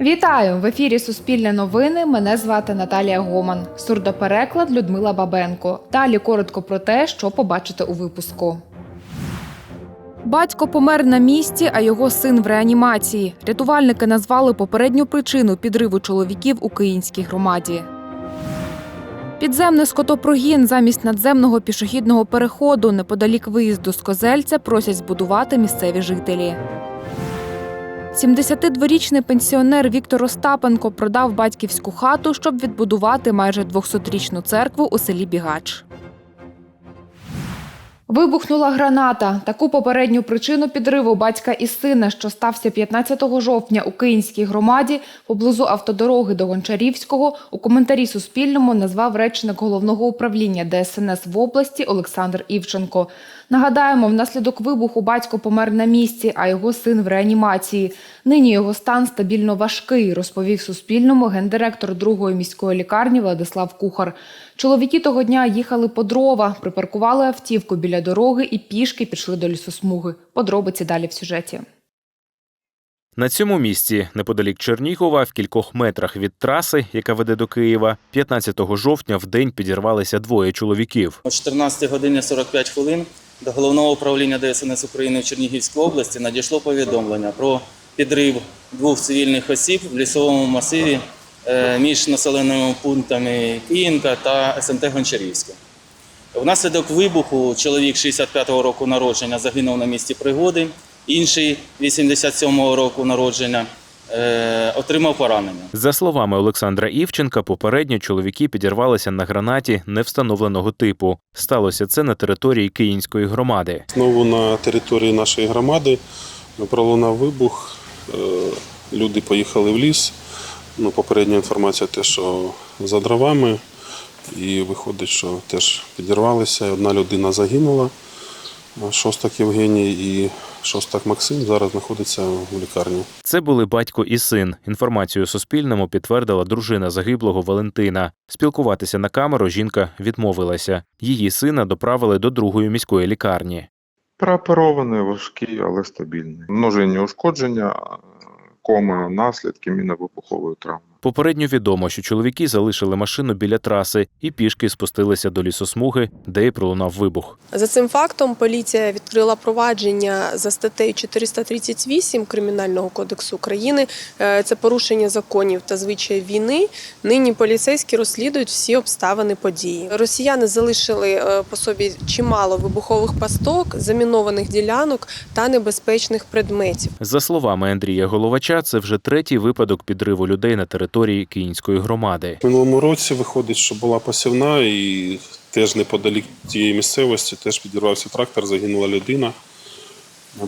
Вітаю в ефірі Суспільне новини. Мене звати Наталія Гоман. Сурдопереклад Людмила Бабенко. Далі коротко про те, що побачите у випуску. Батько помер на місці, а його син в реанімації. Рятувальники назвали попередню причину підриву чоловіків у Київській громаді. Підземний скотопрогін замість надземного пішохідного переходу неподалік виїзду з Козельця просять збудувати місцеві жителі. 72-річний пенсіонер Віктор Остапенко продав батьківську хату, щоб відбудувати майже 200-річну церкву у селі Бігач. Вибухнула граната. Таку попередню причину підриву батька і сина, що стався 15 жовтня у Київській громаді поблизу автодороги до Гончарівського, у коментарі Суспільному назвав речник головного управління ДСНС в області Олександр Івченко. Нагадаємо, внаслідок вибуху батько помер на місці, а його син в реанімації. Нині його стан стабільно важкий, розповів Суспільному гендиректор другої міської лікарні Владислав Кухар. Чоловіки того дня їхали по дрова, припаркували автівку біля дороги і пішки пішли до лісосмуги. Подробиці далі в сюжеті. На цьому місці, неподалік Чернігова, в кількох метрах від траси, яка веде до Києва, 15 жовтня в день підірвалися двоє чоловіків. О 14 годині 45 хвилин до головного управління ДСНС України в Чернігівській області надійшло повідомлення про підрив двох цивільних осіб в лісовому масиві е, між населеними пунктами Київка та СМТ Гончарівське. Внаслідок вибуху чоловік 65-го року народження загинув на місці пригоди, інший 87-го року народження е, отримав поранення. За словами Олександра Івченка, попередньо чоловіки підірвалися на гранаті невстановленого типу. Сталося це на території Київської громади. Знову на території нашої громади пролунав вибух. Е, Люди поїхали в ліс. Ну, попередня інформація те, що за дровами. І виходить, що теж підірвалися. Одна людина загинула, шостак Євгеній і шостак Максим зараз знаходиться в лікарні. Це були батько і син. Інформацію Суспільному підтвердила дружина загиблого Валентина. Спілкуватися на камеру жінка відмовилася. Її сина доправили до другої міської лікарні. Прооперований, важкий, але стабільний. Множинні ушкодження, кома, наслідки міновибухової травми. Попередньо відомо, що чоловіки залишили машину біля траси і пішки спустилися до лісосмуги, де й пролунав вибух. За цим фактом поліція відкрила провадження за статтею 438 Кримінального кодексу України. Е, Це порушення законів та звичаїв війни. Нині поліцейські розслідують всі обставини події. Росіяни залишили е, по собі чимало вибухових пасток, замінованих ділянок та небезпечних предметів. За словами Андрія Головача, це вже третій випадок підриву людей на території Київської громади. В минулому році виходить, що була посівна, і теж неподалік тієї місцевості теж підірвався трактор, загинула людина.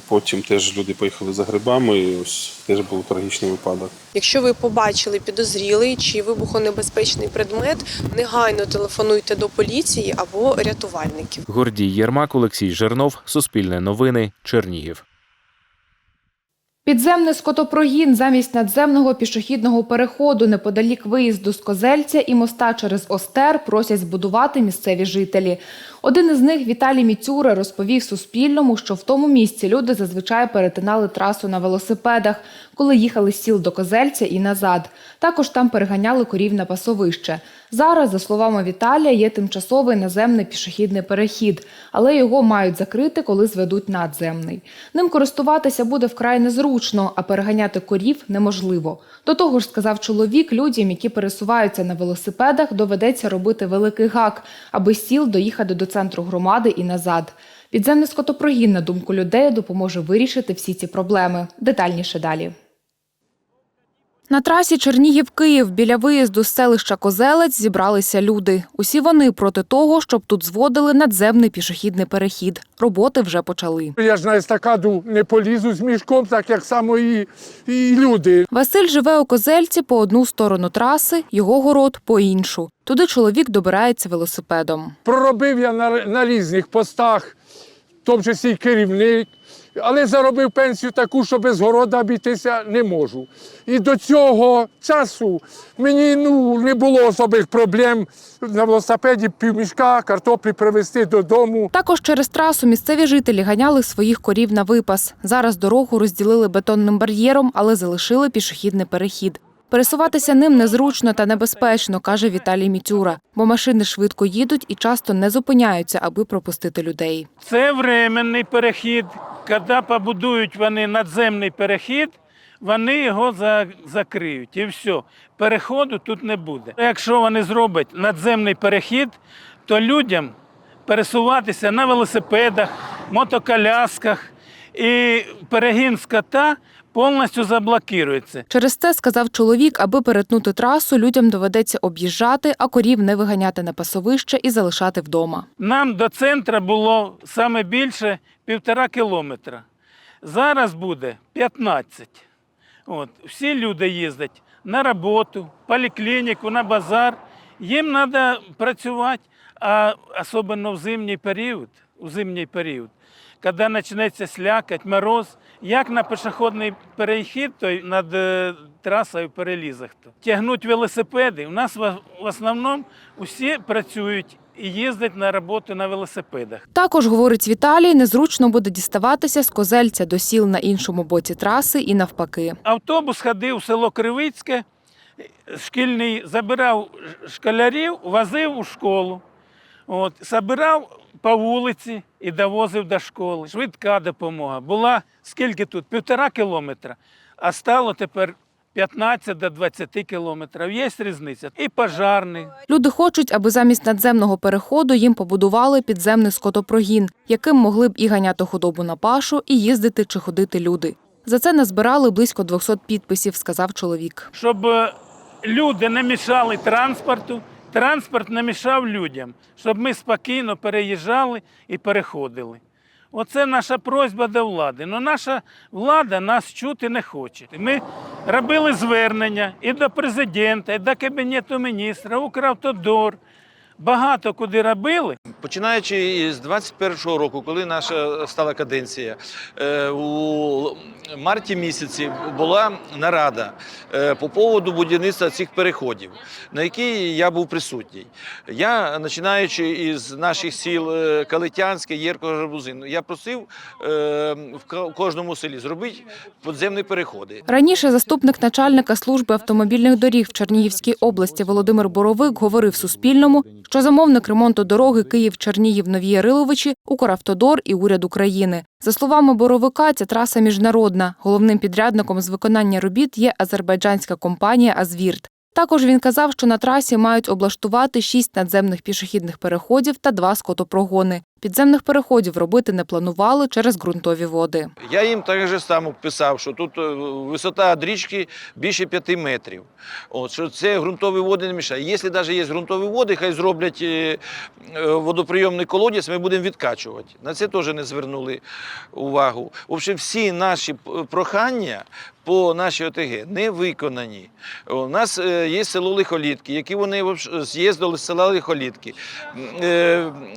Потім теж люди поїхали за грибами, і ось теж був трагічний випадок. Якщо ви побачили підозрілий чи вибухонебезпечний предмет, негайно телефонуйте до поліції або рятувальників. Гордій Єрмак, Олексій Жернов, Суспільне новини, Чернігів. Підземний скотопрогін замість надземного пішохідного переходу неподалік виїзду з Козельця і моста через Остер просять збудувати місцеві жителі. Один із них, Віталій Міцюра, розповів Суспільному, що в тому місці люди зазвичай перетинали трасу на велосипедах, коли їхали з сіл до Козельця і назад. Також там переганяли корів на пасовище. Зараз, за словами Віталія, є тимчасовий наземний пішохідний перехід, але його мають закрити, коли зведуть надземний. Ним користуватися буде вкрай незручно, а переганяти корів неможливо. До того ж, сказав чоловік, людям, які пересуваються на велосипедах, доведеться робити великий гак, аби сіл доїхати до центру громади і назад. Підземний скотопрогін, на думку людей, допоможе вирішити всі ці проблеми. Детальніше далі. На трасі Чернігів-Київ біля виїзду з селища Козелець зібралися люди. Усі вони проти того, щоб тут зводили надземний пішохідний перехід. Роботи вже почали. Я ж на естакаду не полізу з мішком, так як само і, і люди. Василь живе у Козельці по одну сторону траси, його город по іншу. Туди чоловік добирається велосипедом. Проробив я на, на різних постах, в тому числі керівник, але заробив пенсію таку, що без города обійтися не можу. І до цього часу мені ну, не було особих проблем на велосипеді півмішка картоплі привезти додому. Також через трасу місцеві жителі ганяли своїх корів на випас. Зараз дорогу розділили бетонним бар'єром, але залишили пішохідний перехід. Пересуватися ним незручно та небезпечно, каже Віталій Міцюра, бо машини швидко їдуть і часто не зупиняються, аби пропустити людей. Це временний перехід. Коли побудують вони надземний перехід, вони його закриють і все. Переходу тут не буде. Якщо вони зроблять надземний перехід, то людям пересуватися на велосипедах, мотоколясках і перегін скота повністю заблокується. Через це сказав чоловік, аби перетнути трасу, людям доведеться об'їжджати, а корів не виганяти на пасовище і залишати вдома. Нам до центру було саме більше півтора кілометра. Зараз буде 15. От. Всі люди їздять на роботу, поліклініку, на базар. Їм треба працювати, а особливо в зимній період, у зимній період, коли почнеться слякать, мороз, як на пішохідний перехід, то над е, трасою перелізах. то. Тягнуть велосипеди. У нас в основному усі працюють і їздять на роботу на велосипедах. Також, говорить Віталій, незручно буде діставатися з Козельця до сіл на іншому боці траси і навпаки. Автобус ходив в село Кривицьке, шкільний, забирав школярів, возив у школу. От, забирав по вулиці і довозив до школи. Швидка допомога. Була скільки тут? Півтора кілометра, а стало тепер 15 до 20 кілометрів. Є різниця. І пожарний. Люди хочуть, аби замість надземного переходу їм побудували підземний скотопрогін, яким могли б і ганяти худобу на пашу, і їздити чи ходити люди. За це назбирали близько 200 підписів, сказав чоловік. щоб е, люди не мішали транспорту, транспорт не мішав людям, щоб ми спокійно переїжджали і переходили. Оце наша просьба до влади. Але наша влада нас чути не хоче. Ми робили звернення і до президента, і до Кабінету міністра, Укравтодор. Багато куди робили. Починаючи з 21-го року, коли наша стала каденція, е, у марті місяці була нарада е, по поводу будівництва цих переходів, на якій я був присутній. Я, починаючи із наших сіл е, Калитянське, Єрко, Гарбузин, я просив в кожному селі зробити подземні переходи. Раніше заступник начальника служби автомобільних доріг в Чернігівській області Володимир Боровик говорив Суспільному, що замовник ремонту дороги Київ-Чернігів-Нові Яриловичі Укравтодор і уряд України. За словами Боровика, ця траса міжнародна. Головним підрядником з виконання робіт є азербайджанська компанія Азвірт. Також він казав, що на трасі мають облаштувати шість надземних пішохідних переходів та два скотопрогони. Підземних переходів робити не планували через ґрунтові води. Я їм так же само писав, що тут е, висота річки більше 5 метрів. От, що це ґрунтові води не мішає. Якщо навіть є ґрунтові води, хай зроблять е, е, водоприйомний колодязь, ми будемо відкачувати. На це теж не звернули увагу. В общем, всі наші прохання по нашій ОТГ не виконані. У нас є село Лихолітки, які вони з'їздили з села Лихолітки,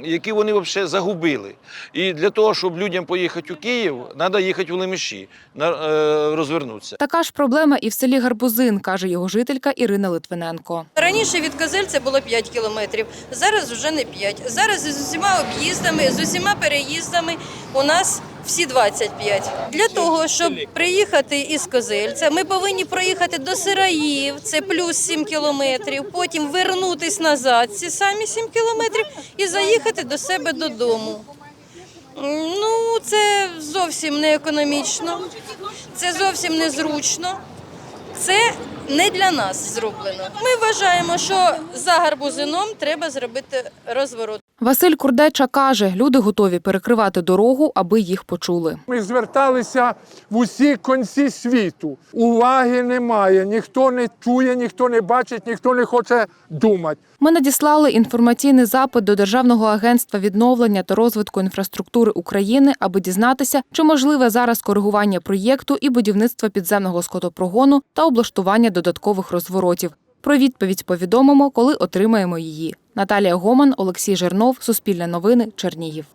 які вони взагалі загубили. І для того, щоб людям поїхати у Київ, треба їхати в Лемеші, на- е, розвернутися. Така ж проблема і в селі Гарбузин, каже його жителька Ірина Литвиненко. Раніше від Козельця було 5 кілометрів, зараз вже не 5. Зараз з усіма об'їздами, з усіма переїздами у нас всі 25. Для того, щоб приїхати із Козельця, ми повинні проїхати до Сираїв, це плюс 7 кілометрів, потім вернутись назад, ці самі 7 кілометрів, і заїхати до себе додому. Ну, це зовсім не економічно, це зовсім незручно. Це не для нас зроблено. Ми вважаємо, що за гарбузином треба зробити розворот. Василь Курдеча каже, люди готові перекривати дорогу, аби їх почули. Ми зверталися в усі кінці світу. Уваги немає, ніхто не чує, ніхто не бачить, ніхто не хоче думати. Ми надіслали інформаційний запит до Державного агентства відновлення та розвитку інфраструктури України, аби дізнатися, чи можливе зараз коригування проєкту і будівництво підземного скотопрогону та облаштування додаткових розворотів. Про відповідь повідомимо, коли отримаємо її. Наталія Гоман, Олексій Жернов, Суспільне новини, Чернігів.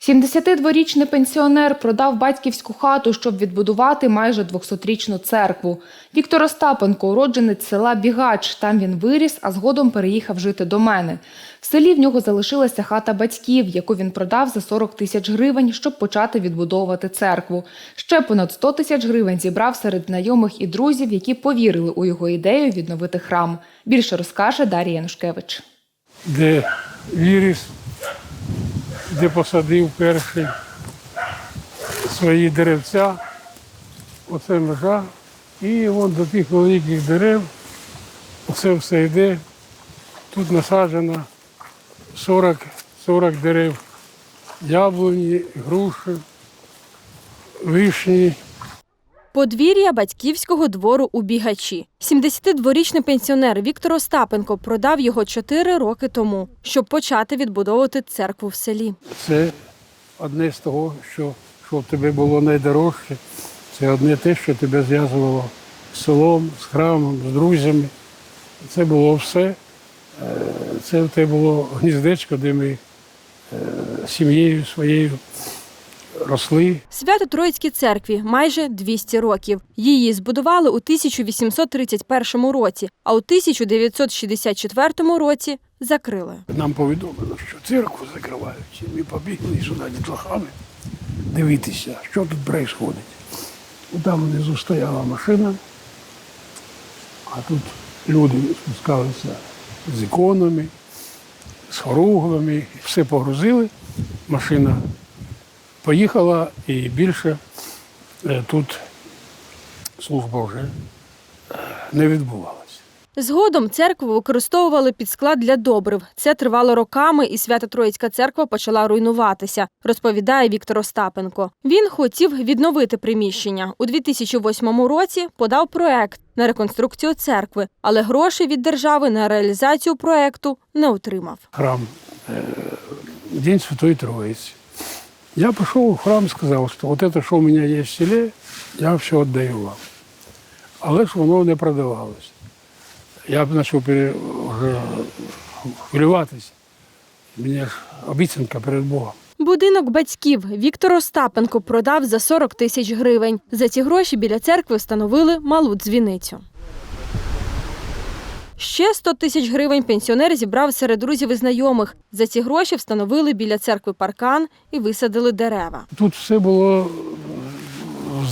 72-річний пенсіонер продав батьківську хату, щоб відбудувати майже 200-річну церкву. Віктор Остапенко – уродженець села Бігач. Там він виріс, а згодом переїхав жити до мене. В селі в нього залишилася хата батьків, яку він продав за 40 тисяч гривень, щоб почати відбудовувати церкву. Ще понад 100 тисяч гривень зібрав серед знайомих і друзів, які повірили у його ідею відновити храм. Більше розкаже Дар'я Янушкевич. де віріс, де посадив перші свої деревця, оце межа, і вон до тих великих дерев, оце все йде. Тут насаджено 40, 40 дерев, яблуні, груші, вишні. Подвір'я батьківського двору у Бігачі. 72-річний пенсіонер Віктор Остапенко продав його 4 роки тому, щоб почати відбудовувати церкву в селі. Це одне з того, що, що тебе було найдорожче. Це одне те, що тебе зв'язувало з селом, з храмом, з друзями. Це було все. Е, Це тебе було гніздечко, де ми е, сім'єю своєю росли. Свято Троїцькій церкві майже 200 років. Її збудували у 1831 році, а у 1964 році закрили. Нам повідомлено, що церкву закривають. Ми побігли сюди дітлахами дивитися, що тут відбувається. Там внизу стояла машина, а тут люди спускалися з іконами, з хоругвами, все погрузили. Машина поїхала і більше е, тут служба вже е, не відбувалася. Згодом церкву використовували під склад для добрив. Це тривало роками, і свято Троїцька церква почала руйнуватися, розповідає Віктор Остапенко. Він хотів відновити приміщення. У 2008 році подав проект на реконструкцію церкви, але грошей від держави на реалізацію проекту не отримав. храм э, День Святой Троицы. Я пошел в храм и сказал, что вот это, что у меня есть в селе, я все отдаю вам. Але ж воно не продавалось. Я почав хвилюватися. Мені ж обіцянка перед Богом. Будинок батьків Віктор Остапенко продав за 40 тисяч гривень. За ці гроші біля церкви встановили малу дзвіницю. Ще 100 тисяч гривень пенсіонер зібрав серед друзів і знайомих. За ці гроші встановили біля церкви паркан і висадили дерева. Тут все було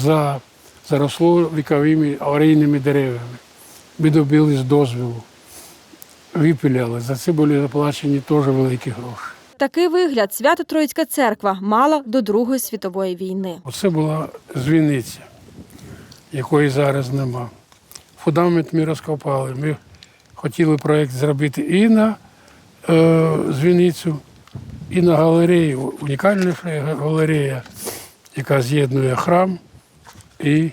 за, заросло віковими аварійними деревами. Ми добились дозволу, випиляли. За це були заплачені теж великі гроші. Такий вигляд свято Троїцька церква мала до Другої світової війни. Оце була звіниця, якої зараз нема. Фундамент ми розкопали. Ми хотіли проєкт зробити і на е, звіницю, і на галерею. Унікальна галерея, яка з'єднує храм і,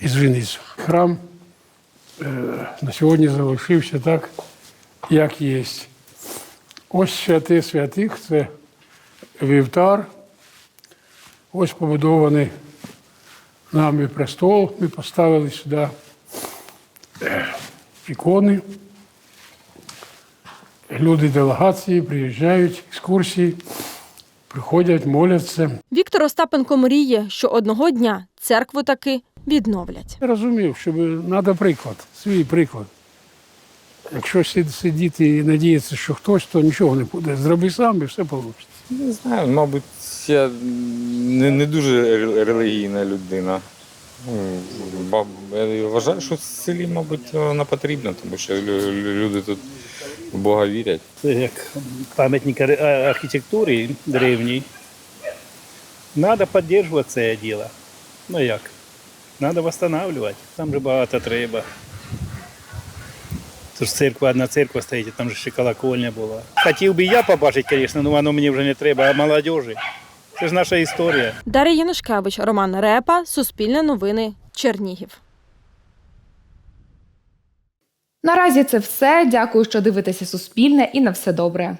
і звіницю. Храм е, на сьогодні залишився так, як є. Ось святе святих це вівтар. Ось побудований нами престол. Ми поставили сюди е, ікони. Люди делегації приїжджають, екскурсії, приходять, моляться. Віктор Остапенко мріє, що одного дня церкву таки відновлять. Я розумів, що треба приклад, свій приклад. Якщо сидіти і надіятися, що хтось, то нічого не буде. Зроби сам і все вийде. Не знаю, мабуть, я не, не дуже релігійна людина. Ну, Я вважаю, що в селі, мабуть, вона потрібна, тому що лю- лю- люди тут в Бога вірять. Це як пам'ятник архітектури древній. Треба підтримувати це діло. Ну як? Треба встановлювати. Там же багато треба. Це ж церква, одна церква стоїть, там же ще колокольня була. Хотів би я побачити, звісно, але воно мені вже не треба, а молодежі. Це ж наша історія. Дар'я Янушкевич, Роман Репа, Суспільне новини, Чернігів. Наразі це все. Дякую, що дивитеся Суспільне і на все добре.